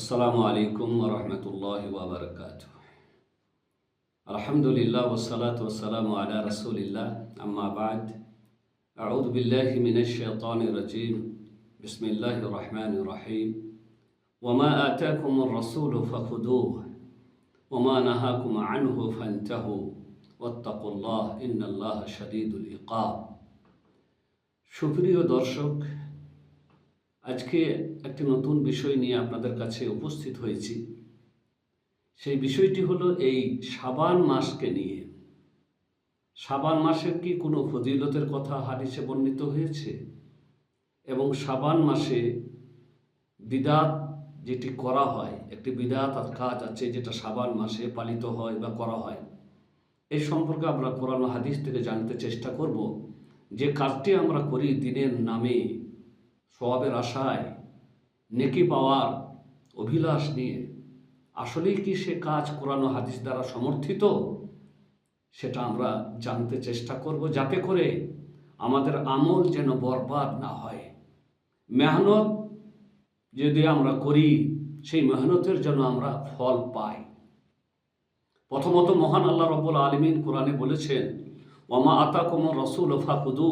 السلام عليكم ورحمة الله وبركاته الحمد لله والصلاة والسلام على رسول الله أما بعد أعوذ بالله من الشيطان الرجيم بسم الله الرحمن الرحيم وما آتاكم الرسول فخذوه وما نهاكم عنه فانتهوا واتقوا الله إن الله شديد العقاب সুপ্রিয় দর্শক আজকে একটি নতুন বিষয় নিয়ে আপনাদের কাছে উপস্থিত হয়েছি। সেই বিষয়টি হলো এই সাবান মাসকে নিয়ে। সাবান মাসের কি কোনো ফজিলতের কথা হাদিসে বর্ণিত হয়েছে? এবং সাবান মাসে বিদাত যেটি করা হয়, একটি বিদাত কাজ আছে যেটা সাবান মাসে পালিত হয় বা করা হয়। এই সম্পর্কে আমরা কোরআন হাদিস থেকে জানতে চেষ্টা করব। যে কাজটি আমরা করি দিনের নামে সবাবের আশায় নেকি পাওয়ার অভিলাষ নিয়ে আসলেই কি সে কাজ কোরআন হাদিস দ্বারা সমর্থিত? সেটা আমরা জানতে চেষ্টা করব যাতে করে আমাদের আমল যেন বরবাদ না হয়। মেহনত যদি আমরা করি, সেই মেহনতের জন্য আমরা ফল পাই। প্রথমত মহান আল্লাহ রব্বুল আলমিন কোরআনে বলেছেন ওমা আতাকুম রসুল ফাকুদু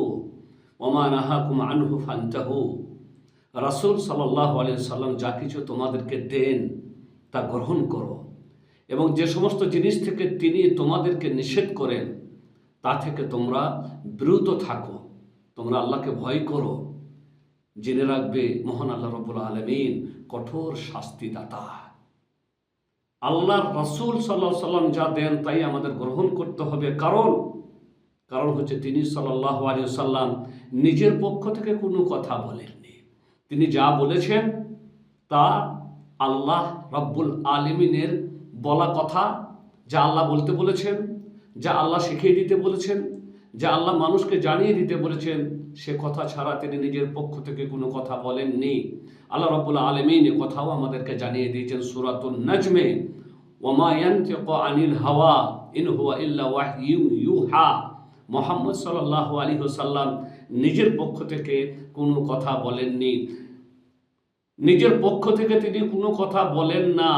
ওমা নাহাকুম আনহু ফান্তাহু। রাসুল সাল্লাহ সাল্লাম যা কিছু তোমাদেরকে দেন, তা গ্রহণ করো। এবং যে সমস্ত জিনিস থেকে তিনি তোমাদেরকে নিষেধ করেন, তা থেকে তোমরা বিরত থাকো। তোমরা আল্লাহকে ভয় করো। জেনে রাখবে মহান আল্লাহ রবুল আলমিন কঠোর শাস্তিদাতা। আল্লাহর রসুল সাল্লাহ সাল্লাম যা দেন, তাই আমাদের গ্রহণ করতে হবে। কারণ কারণ হচ্ছে তিনি সাল্লাহ আলী সাল্লাম নিজের পক্ষ থেকে কোনো কথা বলেননি। তিনি যা বলেছেন, তা আল্লাহ রব্বুল আলমিনের বলা কথা, যা আল্লাহ বলতে বলেছেন, যা আল্লাহ শিখিয়ে দিতে বলেছেন, যা আল্লাহ মানুষকে জানিয়ে দিতে বলেছেন, সে কথা ছাড়া তিনি নিজের পক্ষ থেকে কোনো কথা বলেননি। আল্লাহ রব্বুল আলমিন এ কথাও আমাদেরকে জানিয়ে দিয়েছেন সুরাতুল নজমে আনিল হাওয়া, ইন হুয়া ইউ হা মোহাম্মদ সাল্লাহ আলী সাল্লাম নিজের পক্ষ থেকে কোনো কথা বলেননি। নিজের পক্ষ থেকে তিনি কোনো কথা বলেন না।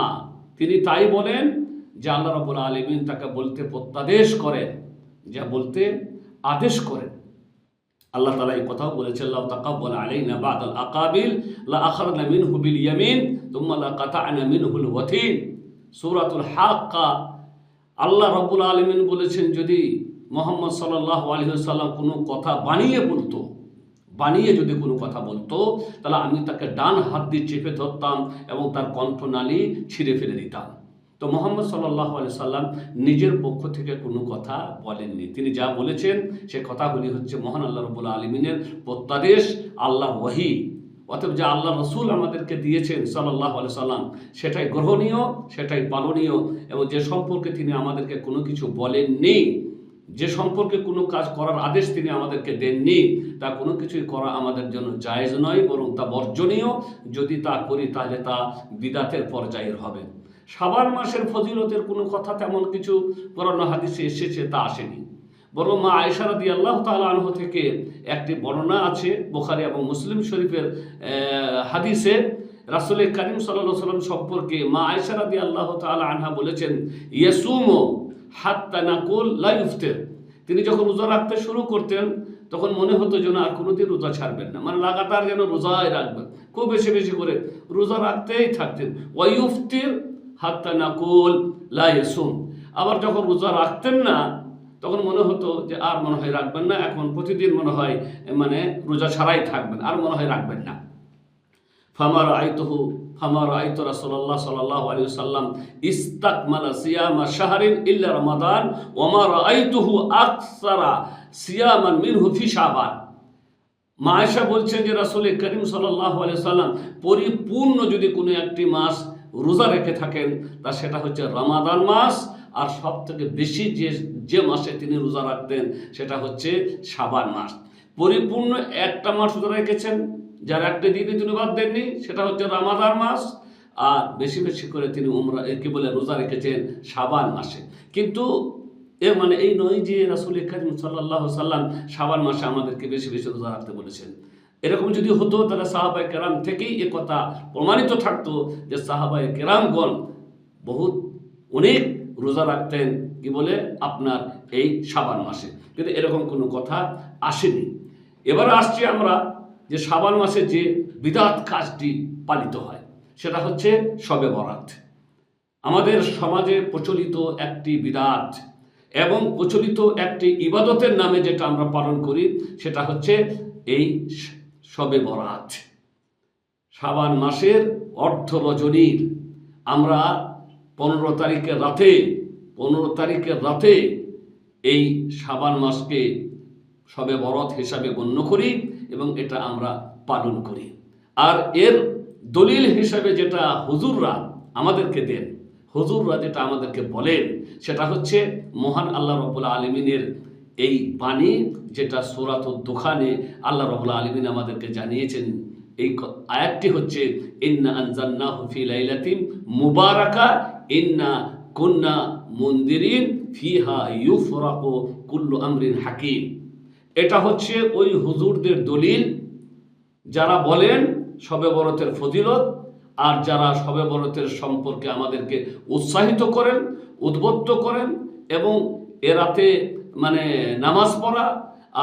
তিনি তাই বলেন যে আল্লাহ রবুল আলমিন তাকে বলতে প্রত্যাদেশ করেন। যা বলতে আদেশ করেন। আল্লাহ তালা এই কথাও বলেছেন আল্লাহ তাকাব্বাল আলাইনা বাদাল আকাবিল লা আখরানা মিনহু বিল ইয়ামিন তুম্মা লা কাতা'না মিনহুল ওয়াতিন। সূরাতুল হাক্কা। আল্লাহ রব্বুল আলমিন বলেছেন, যদি মোহাম্মদ সাল্লাহ আলী সাল্লাম কোনো কথা বানিয়ে বলতো বানিয়ে যদি কোনো কথা বলতো, তাহলে আমি তাকে ডান হাত দিয়ে চেপে ধরতাম এবং তার কণ্ঠনালী ছিঁড়ে ফেলে দিতাম। তো মোহাম্মদ সাল্লাহ আলি সাল্লাম নিজের পক্ষ থেকে কোনো কথা বলেননি। তিনি যা বলেছেন, সে কথাগুলি হচ্ছে মহান আল্লাহ রবুল্লা আলমিনের প্রত্যাদেশ আল্লাহ ওয়াহি। অতএব যা আল্লাহ রসুল আমাদেরকে দিয়েছেন সাল্লাহ আলি সাল্লাম, সেটাই গ্রহণীয়, সেটাই পালনীয় এবং যে সম্পর্কে তিনি আমাদেরকে কোনো কিছু বলেননি যে সম্পর্কে কোনো কাজ করার আদেশ তিনি আমাদেরকে দেননি, তা কোনো কিছুই করা আমাদের জন্য জায়েজ নয়, বরং তা বর্জনীয়। যদি তা করি, তাহলে তা বিদাতের পর্যায়ের হবে। সাবান মাসের ফজিলতের কোনো কথা তেমন কিছু পুরানো হাদিসে এসেছে, তা আসেনি। বরং মা আয়সারাদি আল্লাহ তালহ থেকে একটি বর্ণনা আছে বোখারি এবং মুসলিম শরীফের হাদিসে। রাসুল করিম সাল্লাহ সাল্লাম সম্পর্কে মা আয়সারাদি আল্লাহ তালা আনহা বলেছেন, ইয়েসুমো হাত্তা নাকুল লাইফতের তিনি যখন রোজা রাখতে শুরু করতেন, তখন মনে হতো যেন আর কোনোদিন রোজা ছাড়বেন না। মানে লাগাতার যেন রোজাই রাখবেন, খুব বেশি বেশি করে রোজা রাখতেই থাকতেন। ওয়াইফতির হাত্তা নাকুল লাইসুম আবার যখন রোজা রাখতেন না, তখন মনে হতো যে আর মনে হয় রাখবেন না, এখন প্রতিদিন মনে হয় মানে রোজা ছাড়াই থাকবেন, আর মনে হয় রাখবেন না। ফামার আইতহু ফামা রাইত রাসূলুল্লাহ সাল্লাল্লাহু আলাইহি ওয়াসাল্লাম, ইস্তাকমালা সিয়ামা শাহরিন ইল্লা রমাদান, ওয়া রাআইতুহু আকসারা সিয়ামান মিনহু ফি শাবান। মা আয়েশা বলছেন যে রাসূল করিম সাল্লাল্লাহু আলাইহি ওয়াসাল্লাম পরিপূর্ণ যদি কোনো একটি মাস রোজা রেখে থাকেন, তা সেটা হচ্ছে রমাদান মাস, আর সব থেকে বেশি যে যে মাসে তিনি রোজা রাখতেন, সেটা হচ্ছে সাবান মাস। পরিপূর্ণ একটা মাস রোজা রেখেছেন? যার একটা দিনে তিনি বাদ দেননি, সেটা হচ্ছে রামাদার মাস, আর বেশি বেশি করে তিনি উমরা কি বলে, রোজা রেখেছেন সাবান মাসে। কিন্তু এ মানে এই নয় যে রাসুল করিম সাল্লাহ সাল্লাম সাবান মাসে আমাদেরকে বেশি বেশি রোজা রাখতে বলেছেন। এরকম যদি হতো, তাহলে সাহাবাই কেরাম থেকেই এ কথা প্রমাণিত থাকতো যে সাহাবাই কেরামগণ বহুত অনেক রোজা রাখতেন, কি বলে, আপনার এই সাবান মাসে। কিন্তু এরকম কোনো কথা আসেনি। এবার আসছি আমরা যে সাবান মাসে যে বিদাত কাজটি পালিত হয়, সেটা হচ্ছে শবে বরাত। আমাদের সমাজে প্রচলিত একটি বিদাত এবং প্রচলিত একটি ইবাদতের নামে যেটা আমরা পালন করি, সেটা হচ্ছে এই স- শবে বরাত। সাবান মাসের অর্ধ রজনীর। আমরা পনেরো তারিখের রাতে, পনেরো তারিখের রাতে এই সাবান মাসকে সবে বরত হিসাবে গণ্য করি। এবং এটা আমরা পালন করি। আর এর দলিল হিসাবে যেটা হুজুররা আমাদেরকে দেন, হুজুররা যেটা আমাদেরকে বলেন, সেটা হচ্ছে মহান আল্লাহ রবুল্লা আলমিনের এই বাণী যেটা সুরাত দোকানে আল্লাহ রবুল্লা আলমিন আমাদেরকে জানিয়েছেন। এই আয়াতটি হচ্ছে, ইন্না আনজান্না হুফি লাইলাতিম মুবারাকা, ইন্না কুন্না মন্দিরিন ফিহা ইউফরাকু কুল্লু আমরিন হাকিম। এটা হচ্ছে ওই হুজুরদের দলিল, যারা বলেন সবে বরতের ফজিলত, আর যারা সবে বরতের সম্পর্কে আমাদেরকে উৎসাহিত করেন, উদ্বুদ্ধ করেন, এবং এ রাতে মানে নামাজ পড়া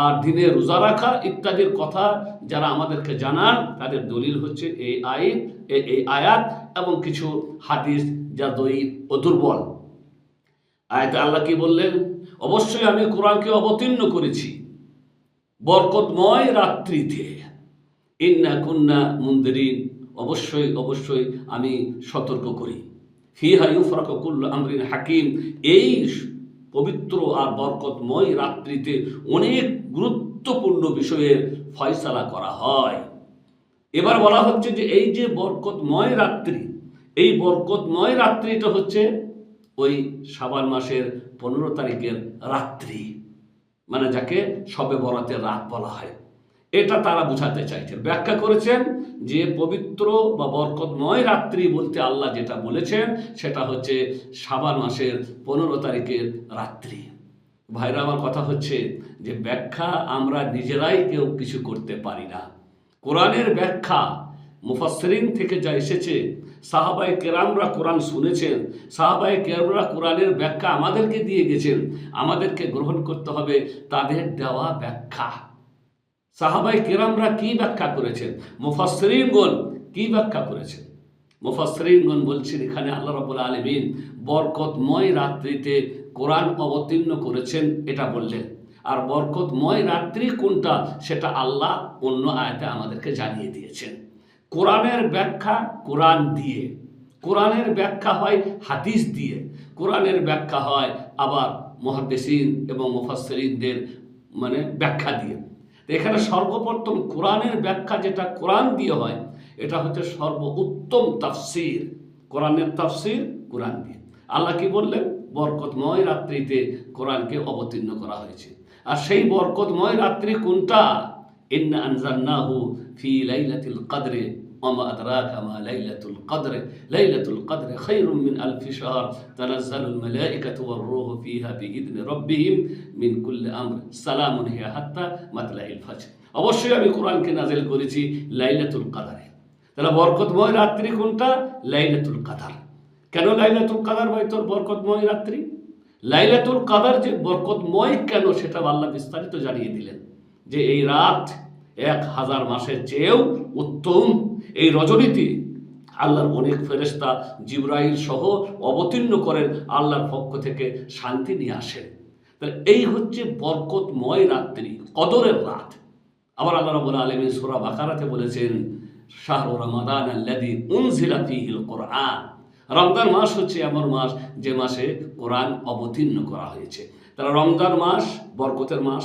আর দিনে রোজা রাখা ইত্যাদির কথা যারা আমাদেরকে জানান, তাদের দলিল হচ্ছে এই আইন, এই আয়াত এবং কিছু হাদিস যা দই ও দুর্বল। আয়াতে আল্লাহ কি বললেন? অবশ্যই আমি কোরআনকে অবতীর্ণ করেছি। বরকতময় রাত্রিতে। ইন্না কুন্না মুন্দিরিন। অবশ্যই অবশ্যই আমি সতর্ক করি। ফিহা ইউফরাক কুল্ল আমরিন হাকিম। এই পবিত্র আর বরকতময় রাত্রিতে অনেক গুরুত্বপূর্ণ বিষয়ের ফয়সালা করা হয়। এবার বলা হচ্ছে যে এই যে বরকতময় রাত্রি, এই বরকতময় রাত্রিটা হচ্ছে ওই সাবান মাসের পনেরো তারিখের রাত্রি। মানে যাকে সবে বরাতের রাত বলা হয়। এটা তারা বুঝাতে চাইছেন ব্যাখ্যা করেছেন যে পবিত্র বা বরকতময় রাত্রি বলতে আল্লাহ যেটা বলেছেন, সেটা হচ্ছে সাবান মাসের পনেরো তারিখের রাত্রি। ভাইরা, আমার কথা হচ্ছে যে ব্যাখ্যা আমরা নিজেরাই কেউ কিছু করতে পারি না। কোরআনের ব্যাখ্যা মুফাসরিন থেকে যা এসেছে সাহাবাই কেরামরা কোরআন শুনেছেন সাহাবাই কেরামরা কোরআনের ব্যাখ্যা আমাদেরকে দিয়ে গেছেন, আমাদেরকে গ্রহণ করতে হবে তাদের দেওয়া ব্যাখ্যা। সাহাবাই কেরামরা কি ব্যাখ্যা করেছেন? মুফাসরিনগণ কি ব্যাখ্যা করেছেন? মুফাসরিনগণ বলছেন, এখানে আল্লাহ রাব্বুল আলামিন বরকতময় রাত্রিতে কোরআন অবতীর্ণ করেছেন, এটা বললেন। আর বরকতময় রাত্রি কোনটা? সেটা আল্লাহ অন্য আয়াতে আমাদেরকে জানিয়ে দিয়েছেন। কোরআনের ব্যাখ্যা কোরআন দিয়ে। কোরআনের ব্যাখ্যা হয় হাদিস দিয়ে। কোরআনের ব্যাখ্যা হয় আবার মহাদ্দেসিন এবং মুফাসসিরিনদের মানে ব্যাখ্যা দিয়ে। এখানে সর্বপ্রথম কোরআনের ব্যাখ্যা যেটা কোরআন দিয়ে হয়, এটা হচ্ছে সর্ব উত্তম তাফসির। কোরআনের তাফসির কোরআন দিয়ে। আল্লাহ কি বললেন? বরকতময় রাত্রিতে কোরআনকে অবতীর্ণ করা হয়েছে। আর সেই বরকতময় রাত্রি কোনটা? ইন্না আনজালনাহু ফি লাইলাতিল কদরে ওমা আদরাকা মা লাইলাতুল কদর লাইলাতুল কদর খায়রুম মিন আলফি শাহর তানাজ্জালুল মালাইকাতু ওয়ার রূহু ফিহা বিইذن রাব্বিহিম মিন কুল্লি আমর সালামুন হিয়া হাত্তা মাতলাইল অবশ্যই আমি কোরআনকে নাজেল করেছি লাইলাতুল কাদারে তাহলে বরকতময় রাত্রি কোনটা? লাইলাতুল কাদার কেন লাইলাতুল কাদার ভাই তোর বরকতময় রাত্রি? লাইলাতুল কাদার যে বরকতময় কেন সেটা আল্লাহ বিস্তারিত জানিয়ে দিলেন। যে এই রাত এক হাজার মাসের চেয়েও উত্তম। এই রজনীতি আল্লাহর অনেক ফেরেস্তা জিব্রাইল সহ অবতীর্ণ করেন, আল্লাহর পক্ষ থেকে শান্তি নিয়ে আসেন। তাহলে এই হচ্ছে বরকতময় রাত্রি, কদরের রাত। আবার আল্লাহ রাব্বুল আলামিন সূরা বাকারাতে বলেছেন, শাহরু রমজান মাস হচ্ছে এমন মাস যে মাসে কোরআন অবতীর্ণ করা হয়েছে। তারা রমজান মাস বরকতের মাস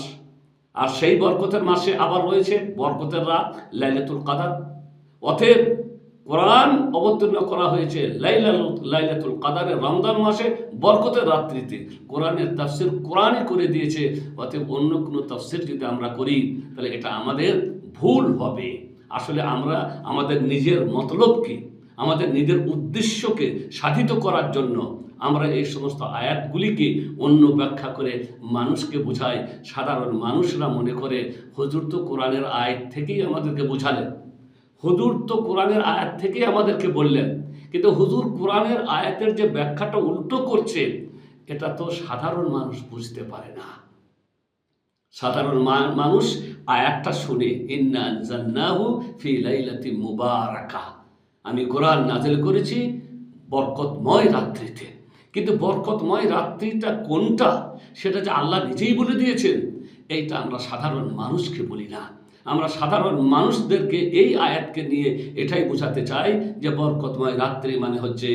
আর সেই বরকতের মাসে আবার রয়েছে বরকতের রাত, লাইলাতুল কাদার। অতএব কোরআন অবতীর্ণ করা হয়েছে লাইলাতুল কাদারের রমজান মাসে বরকতের রাত্রিতে। কোরআনের তাফসির কোরআনই করে দিয়েছে, অতএব অন্য কোনো তাফসির যদি আমরা করি, তাহলে এটা আমাদের ভুল হবে। আসলে আমরা আমাদের নিজের মতলবকে, আমাদের নিজের উদ্দেশ্যকে সাধিত করার জন্য আমরা এই সমস্ত আয়াতগুলিকে অন্য ব্যাখ্যা করে মানুষকে বোঝাই। সাধারণ মানুষরা মনে করে, হজুর তো কোরআনের আয়াত থেকেই আমাদেরকে বোঝালেন। হুজুর তো কোরআনের আয়াত থেকেই আমাদেরকে বললেন। কিন্তু হুজুর কোরআনের আয়াতের যে ব্যাখ্যাটা উল্টো করছে, এটা তো সাধারণ মানুষ বুঝতে পারে না। সাধারণ মানুষ আয়াতটা শুনে, ইন্না আনজালনাহু ফি লাইলাতি মুবারাকা। আমি কোরআন নাজেল করেছি বরকতময় রাত্রিতে। কিন্তু বরকতময় রাত্রিটা কোনটা, সেটা যে আল্লাহ নিজেই বলে দিয়েছেন, এইটা আমরা সাধারণ মানুষকে বলি না। আমরা সাধারণ মানুষদেরকে এই আয়াতকে নিয়ে এটাই বোঝাতে চাই যে বরকতময় রাত্রি মানে হচ্ছে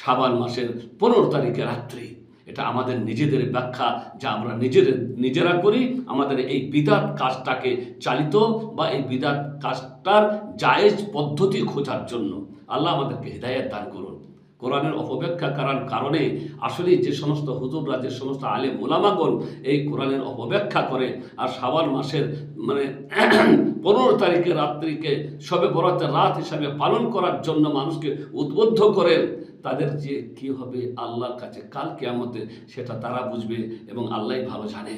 শাবান মাসের পনেরো তারিখে রাত্রি। এটা আমাদের নিজেদের ব্যাখ্যা যা আমরা নিজেদের, নিজেরা করি। আমাদের এই বিদাত কাজটাকে চালিত বা এই বিদাত কাজটার জায়েজ পদ্ধতি খোঁজার জন্য। আল্লাহ আমাদেরকে হৃদায়ত দান করুন। কোরআনের অপব্যাখ্যা করার কারণে আসলে যে সমস্ত হুজুররা, যে সমস্ত আলে মোলামাগণ এই কোরআনের অপব্যাখ্যা করে, আর শাবান মাসের মানে পনেরো তারিখে রাত্রিকে সবে বরাতের রাত হিসাবে পালন করার জন্য মানুষকে উদ্বুদ্ধ করেন, তাদের যে কি হবে আল্লাহর কাছে কাল কেয়ামতে সেটা তারা বুঝবে এবং আল্লাহই ভালো জানে।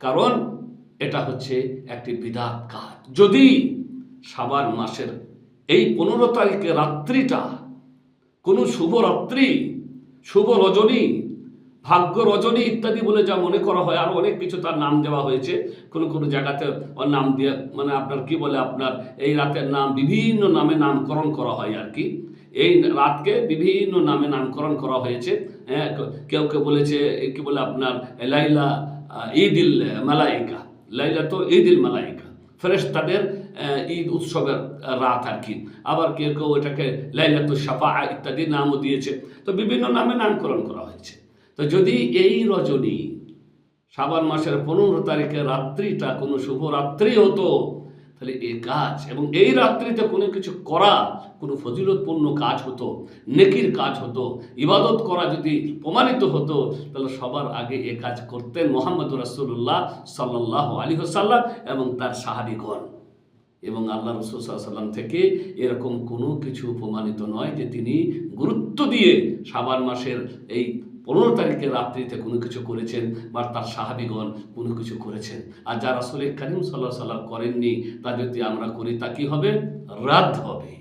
কারণ এটা হচ্ছে একটি বিদাত কাজ। যদি সাবান মাসের এই পনেরো তারিখে রাত্রিটা কোনো শুভ রাত্রি শুভ রজনী ভাগ্য রজনী ইত্যাদি বলে যা মনে করা হয় আরও অনেক কিছু তার নাম দেওয়া হয়েছে। কোনো কোনো জায়গাতে ওর নাম দিয়ে মানে আপনার কি বলে আপনার এই রাতের নাম বিভিন্ন নামে নামকরণ করা হয় আর কি। এই রাতকে বিভিন্ন নামে নামকরণ করা হয়েছে। হ্যাঁ কেউ কেউ বলেছে কি বলে আপনার লাইলা আহ, ঈদিল মালাইকা। লাইলা তো ঈদিল মালাইকা। ফেরেশতাদের আহ, ঈদ উৎসবের রাত আর কি। আবার কেউ কেউ এটাকে লাইলাতুল সাফা ইত্যাদি নামও দিয়েছে। তো বিভিন্ন নামে নামকরণ করা হয়েছে। তো যদি এই রজনী শ্রাবণ মাসের পনেরো তারিখে রাত্রিটা কোনো শুভ রাত্রি হতো, তাহলে এই কাজ এবং এই রাত্রিতে কোনো কিছু করা, কোনো ফজিলতপূর্ণ কাজ হতো, নেকির কাজ হতো, ইবাদত করা যদি প্রমাণিত হতো, তাহলে সবার আগে এ কাজ করতেন মোহাম্মদ রাসুল্লাহ সাল্লাহ আলী সাল্লাম এবং তার সাহাবিগণ। এবং আল্লাহ রসুল সাল্লাম থেকে এরকম কোনো কিছু প্রমাণিত নয় যে তিনি গুরুত্ব দিয়ে সাবান মাসের এই পনেরো তারিখের রাত্রিতে কোনো কিছু করেছেন বা তার সাহাবিগণ কোনো কিছু করেছেন। আর যা রাসুল করিম সাল্লাহ সাল্লাম করেননি, তা যদি আমরা করি, তা কি হবে? রাদ হবে,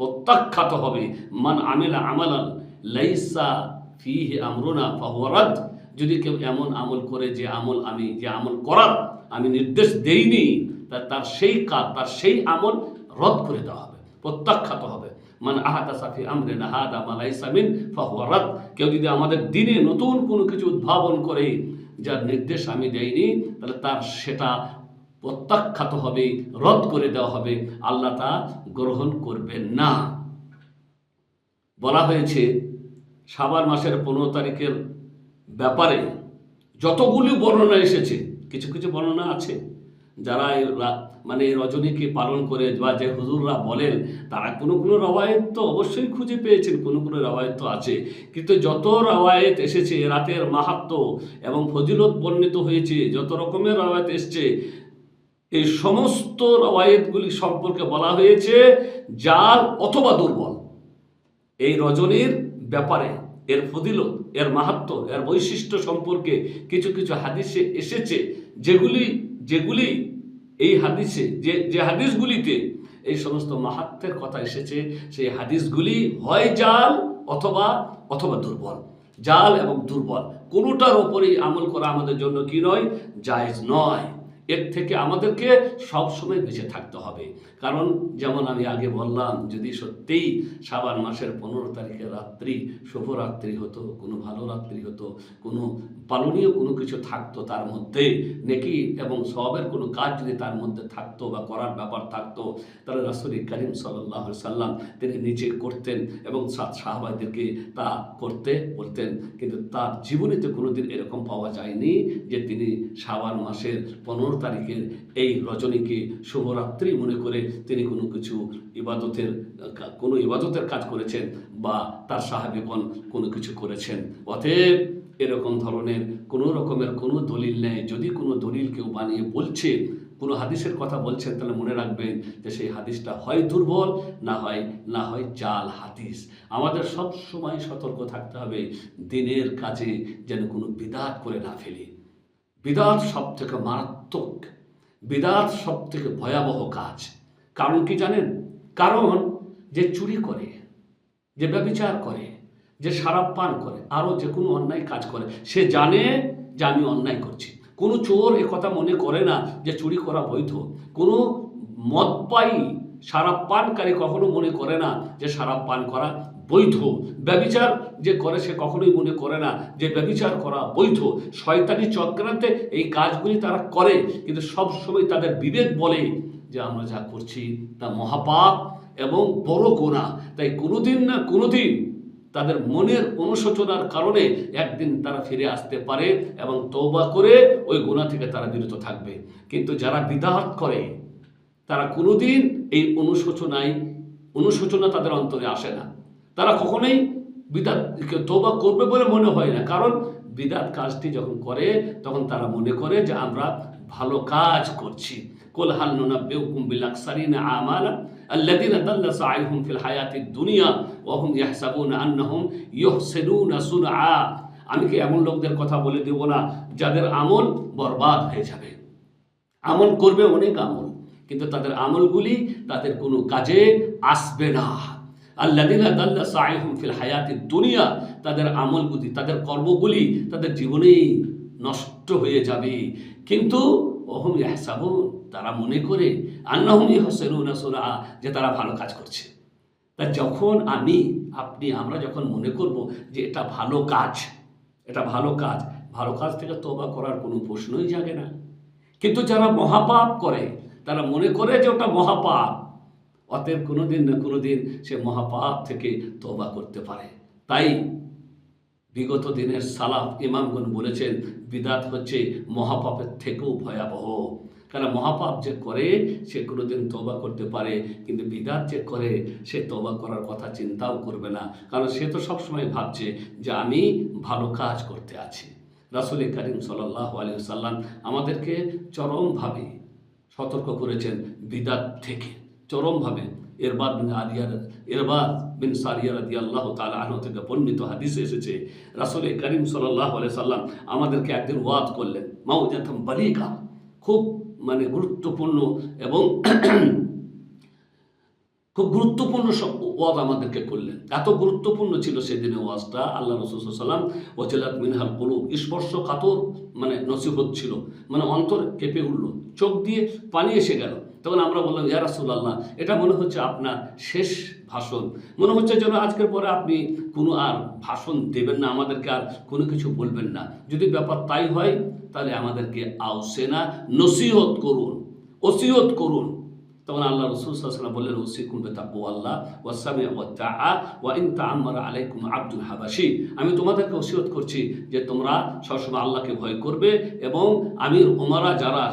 প্রত্যাখ্যাত হবে। মান আমেলা আমালান লাইসা ফিহে আমরুনা ফাহুয়ারাদ যদি কেউ এমন আমল করে যে আমল আমি, যে আমল করার আমি নির্দেশ দেইনি তার সেই কাজ, তার সেই আমল রদ করে দেওয়া হবে, প্রত্যাখ্যাত হবে। মানে আহাদা সাফি আমরে নাহাদা মালাই সামিন ফাহুয়ারাত কেউ যদি আমাদের দিনে নতুন কোনো কিছু উদ্ভাবন করে, যার নির্দেশ আমি দেইনি, তাহলে তার সেটা প্রত্যাখ্যাত হবে, রদ করে দেওয়া হবে। আল্লাহ তা গ্রহণ করবেন না। বলা হয়েছে সাবান মাসের পনেরো তারিখের ব্যাপারে যতগুলি বর্ণনা এসেছে, কিছু কিছু বর্ণনা আছে যারা মানে রজনীকে পালন করে বা যে হুজুররা বলেন, তারা কোনো কোনো রওয়ায়ত তো অবশ্যই খুঁজে পেয়েছেন, কোনো কোনো রওয়ায়ত তো আছে। কিন্তু যত রওয়ায়ত এসেছে রাতের মাহাত্ম এবং ফজিলত বর্ণিত হয়েছে, যত রকমের রওয়ায়ত এসছে, এই সমস্ত রওয়ায়তগুলি সম্পর্কে বলা হয়েছে, যার অথবা দুর্বল। এই রজনীর ব্যাপারে, এর ফজিলত, এর মাহাত্ম, এর বৈশিষ্ট্য সম্পর্কে কিছু কিছু হাদিসে এসেছে, যেগুলি যেগুলি এই হাদিসে, যে যে হাদিসগুলিতে এই সমস্ত মাহাত্মের কথা এসেছে, সেই হাদিসগুলি হয় জাল অথবা অথবা দুর্বল। জাল এবং দুর্বল, কোনোটার ওপরেই আমল করা আমাদের জন্য কি নয়? জায়জ নয়। এর থেকে আমাদেরকে সবসময় বেঁচে থাকতে হবে। কারণ যেমন আমি আগে বললাম, যদি সত্যিই সাবান মাসের পনেরো তারিখের রাত্রি, শুভরাত্রি হতো, কোনো ভালো রাত্রি হতো, কোনো পালনীয় কোনো কিছু থাকতো তার মধ্যে, নেকি এবং সবের কোনো কাজ যদি তার মধ্যে থাকতো বা করার ব্যাপার থাকতো, তাহলে রাসুল করিম সাল্লাহ সাল্লাম তিনি নিজে করতেন এবং সাত সাহাবাদেরকে তা করতে বলতেন। কিন্তু তার জীবনীতে কোনোদিন এরকম পাওয়া যায়নি যে তিনি শাবান মাসের পনেরো তারিখের এই রজনীকে শুভরাত্রি মনে করে তিনি কোনো কিছু ইবাদতের, কোনো ইবাদতের কাজ করেছেন বা তার সাহাবিগণ কোনো কিছু করেছেন। অতএব এরকম ধরনের কোনো রকমের কোনো দলিল নেই। যদি কোনো দলিল কেউ বানিয়ে বলছে, কোনো হাদিসের কথা বলছেন তাহলে মনে রাখবেন যে সেই হাদিসটা হয় দুর্বল, না হয় না হয় জাল হাদিস। আমাদের সব সময় সতর্ক থাকতে হবে দিনের কাজে যেন কোনো বিদাত করে না ফেলি। বিদাত সব থেকে মারাত্মক, বিদাত সব থেকে ভয়াবহ কাজ। কারণ কি জানেন? কারণ যে চুরি করে, যে ব্যবিচার করে, যে সারাপ পান করে, আরও যে কোনো অন্যায় কাজ করে, সে জানে যে আমি অন্যায় করছি। কোনো চোর এ কথা মনে করে না যে চুরি করা বৈধ। কোনো মদপাই সারাপ পানকারী কখনো মনে করে না যে সারাপ পান করা বৈধ। ব্যবিচার যে করে সে কখনোই মনে করে না যে ব্যবিচার করা বৈধ। শয়তানি চক্রান্তে এই কাজগুলি তারা করে, কিন্তু সব সময় তাদের বিবেক বলে যে আমরা যা করছি তা মহাপাপ এবং বড় গোনা তাই কোনোদিন না কোনোদিন তাদের মনের অনুশোচনার কারণে একদিন তারা ফিরে আসতে পারে এবং তৌবা করে ওই গোনা থেকে তারা বিরত থাকবে। কিন্তু যারা বিদাহাত করে, তারা কোনোদিন এই অনুশোচনায়, অনুশোচনা তাদের অন্তরে আসে না। তারা কখনোই বিদাত তৌবা করবে বলে মনে হয় না। কারণ বিদাত কাজটি যখন করে, তখন তারা মনে করে যে আমরা ভালো কাজ করছি। কুল হাল নুনাব্বিউকুম বিল আকসারিনা আমালা আল্লাযীনা দাল্লা সাইহুম ফিল হায়াতিদ দুনিয়া ওয়া হুম ইয়াহসাবুনা আন্নাহুম ইউহসিনুনা সুনআ। আমি কি এমন লোকদের কথা বলে দেব না যাদের আমল বরবাদ হয়ে যাবে? আমল করবে অনেক আমল, কিন্তু তাদের আমলগুলি তাদের কোনো কাজে আসবে না। আল্লাদিনা দাল্লা সাইহুম ফিল হায়াতিদ দুনিয়া, তাদের আমলগুলি, তাদের কর্মগুলি তাদের জীবনেই নষ্ট হয়ে যাবে। কিন্তু অহম ইয়াহসাবুন, তারা মনে করে আন্নাহুম ইহসেনুনা সুরা, যে তারা ভালো কাজ করছে। তা যখন আমি, আপনি, আমরা যখন মনে করব যে এটা ভালো কাজ, এটা ভালো কাজ ভালো কাজ থেকে তোবা করার কোনো প্রশ্নই জাগে না। কিন্তু যারা মহাপাপ করে, তারা মনে করে যে ওটা মহাপাপ, অতএব কোনোদিন না কোনোদিন সে মহাপাপ থেকে তোবা করতে পারে। তাই বিগত দিনের সালাফ ইমামগণ বলেছেন, বিদাত হচ্ছে মহাপাপের থেকেও ভয়াবহ। কারণ মহাপাপ যে করে, সে কোনোদিন তোবা করতে পারে, কিন্তু বিদাত যে করে, সে তোবা করার কথা চিন্তাও করবে না। কারণ সে তো সবসময় ভাবছে যে আমি ভালো কাজ করতে আছি। রাসুল করিম সাল্লাহ আলী সাল্লাম আমাদেরকে চরমভাবে সতর্ক করেছেন বিদাত থেকে। চরমভাবে এরবাদ বিন বিন সারিয়া রাদি আল্লাহ তালা আহ থেকে বর্ণিত হাদিসে এসেছে রাসুল করিম সাল্লাহ সাল্লাম আমাদেরকে একদিন ওয়াদ করলেন মাউজাতম বালিকা, খুব মানে গুরুত্বপূর্ণ এবং খুব গুরুত্বপূর্ণ সব ওয়াজ আমাদেরকে করলেন। এত গুরুত্বপূর্ণ ছিল সেদিনে ওয়াজটা আল্লাহ রসুল সাল্লাম ওজেলাত মিনহাল কলুব স্পর্শ কাতর মানে নসিহত ছিল মানে অন্তর কেঁপে উঠল, চোখ দিয়ে পানি এসে গেল। তখন আমরা বললাম, ইয়া রাসুল আল্লাহ এটা মনে হচ্ছে আপনার শেষ ভাষণ। মনে হচ্ছে যেন আজকের পরে আপনি কোনো আর ভাষণ দেবেন না, আমাদেরকে আর কোনো কিছু বলবেন না। যদি ব্যাপার তাই হয়, তাহলে আমাদেরকে আউসেনা নসিহত করুন ওসিয়ত করুন। তখন আল্লাহ রসুল সাল্লাম বললেন ওসিকুম বেতাকু আল্লাহ ওয়াসামি ওয়া ওয়া ইন আলাইকুম আব্দুল হাবাসি আমি তোমাদেরকে ওসিয়ত করছি যে তোমরা সবসময় আল্লাহকে ভয় করবে এবং আমির ওমারা যারা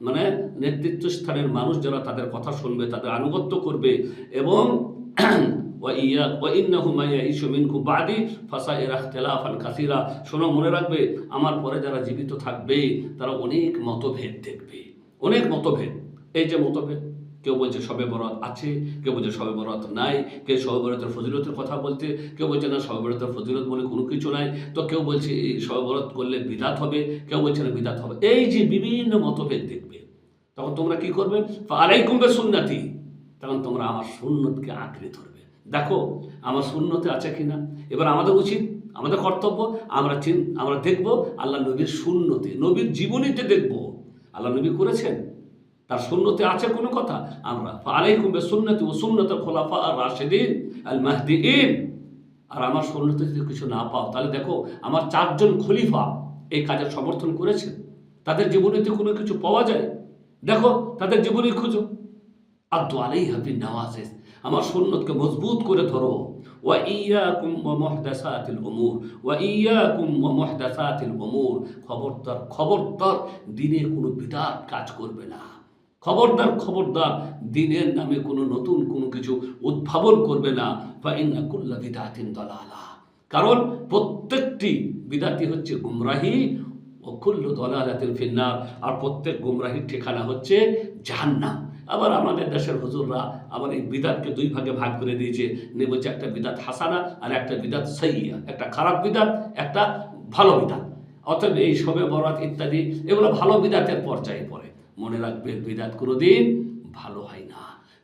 মানে নেতৃত্ব স্থানের মানুষ যারা তাদের কথা শুনবে, তাদের আনুগত্য করবে এবং শোনো, মনে রাখবে, আমার পরে যারা জীবিত থাকবে, তারা অনেক মতভেদ দেখবে। অনেক মতভেদ। এই যে মতভেদ কেউ বলছে সবে বরাত আছে, কেউ বলছে সবে বরাত নাই, কেউ সবে বরাতের ফজিলতের কথা বলতে কেউ বলছে না সবে বরাতের ফজিলত বলে কোনো কিছু নাই, তো কেউ বলছে এই সবে বরাত করলে বিদাত হবে, কেউ বলছে না বিদাত হবে। এই যে বিভিন্ন মতভেদ দেখবে, তখন তোমরা কি করবে? আলাইকুম বে সুন্নাতি তখন তোমরা আমার সুন্নতকে আঁকড়ে ধরবে। দেখো, আমার শূন্যতে আছে কি না এবার আমাদের উচিত, আমাদের কর্তব্য, আমরা আমরা দেখব আল্লাহ নবীর শূন্যতে নবীর জীবনীতে দেখব। আল্লাহ নবী করেছেন? তার শূন্যতে আছে কোনো কথা? আমরা আলাইকুম বে সুন্নতি ও সুন্নত খোলাফা আর রাশেদিন আল মাহদিন আর আমার শূন্যতে যদি কিছু না পাও, তাহলে দেখো, আমার চারজন খলিফা এই কাজের সমর্থন করেছেন। তাদের জীবনীতে কোনো কিছু পাওয়া যায়? দেখো, তাদের জীবনী খুঁজো। আব্দু আলাই হাবি নওয়াজেস আমার সুন্নতকে মজবুত করে ধরো। ওয়া ইয়াকুম ওয়া মুহদাসাতিল উমুর, ওয়া ইয়াকুম ওয়া মুহদাসাতিল উমুর। খবরদার খবরদার, দিনে কোনো বিদাত কাজ করবে না। খবরদার খবরদার, দিনের নামে কোনো নতুন কোনো কিছু উদ্ভাবন করবে না। বা ইন্না কুল্লা বিদাতিন দলালা। কারণ প্রত্যেকটি বিদাতি হচ্ছে গুমরাহি ও কুল্লু দলালাতিন ফিন্নার। আর প্রত্যেক গুমরাহির ঠিকানা হচ্ছে জাহান্নাম। আবার আমাদের দেশের হুজুররা আবার এই বিদাতকে দুই ভাগে ভাগ করে দিয়েছে। নিয়ে বলছে একটা বিদাত হাসানা আর একটা বিদাত সইয়া একটা খারাপ বিদাত, একটা ভালো বিদাত। অতএব এই শবে বরাত ইত্যাদি, এগুলো ভালো বিদাতের পর্যায়ে পড়ে। মনে রাখবে বিদাত কোনোদিন ভালো হয় না।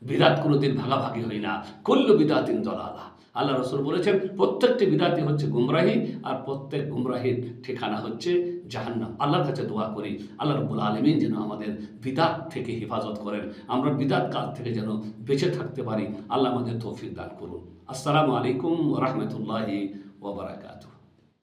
বিদাত কোনোদিন ভাগাভাগি হয় না। কুল্লু বিদাতিন দলালা। আল্লাহ রসুল বলেছেন, প্রত্যেকটি বিদাতি হচ্ছে গুমরাহি আর প্রত্যেক গুমরাহির ঠিকানা হচ্ছে জাহান্নাম। আল্লাহর কাছে দোয়া করি, আল্লাহ রব্বুল আলমিন যেন আমাদের বিদাত থেকে হেফাজত করেন। আমরা বিদাত কাল থেকে যেন বেঁচে থাকতে পারি। আল্লাহ আমাদের তৌফিক দান করুন। আসসালামু আলাইকুম রহমতুল্লাহি ওবরাকাতুহ